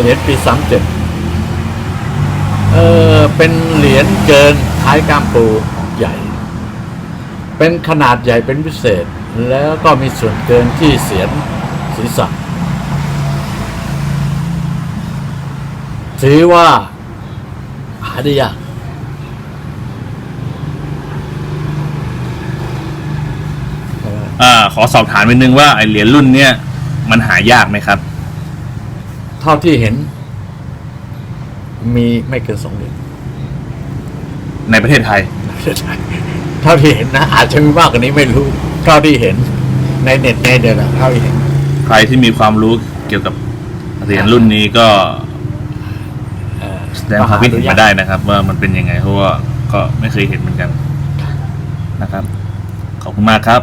เหรียญปีสามเจ็ดเออเป็นเหรียญเกินท้ายกามปูใหญ่ เป็นขนาดใหญ่เป็นพิเศษ แล้วก็มีส่วนเกินที่เสียนศีรษะถือว่า หาได้ยากอ่าขอสอบถามนิดนึงว่าไอเหรียญรุ่นเนี้ยมันหายากไหมครับ เท่าที่เห็น มีไม่เกินสองเหรียญในประเทศไทย เท่าที่เห็นนะ อาจจะมีมากกว่านี้ไม่รู้ เท่าที่เห็น ในเน็ตในเดือนเท่าที่เห็น ใครที่มีความรู้เกี่ยวกับเหรียญรุ่นนี้ก็เอ่อแสดงความคิดเห็นมาได้นะครับ ว่ามันเป็นยังไงเพราะว่าก็ไม่เคยเห็นเหมือนกันนะครับ ขอบคุณมากครับ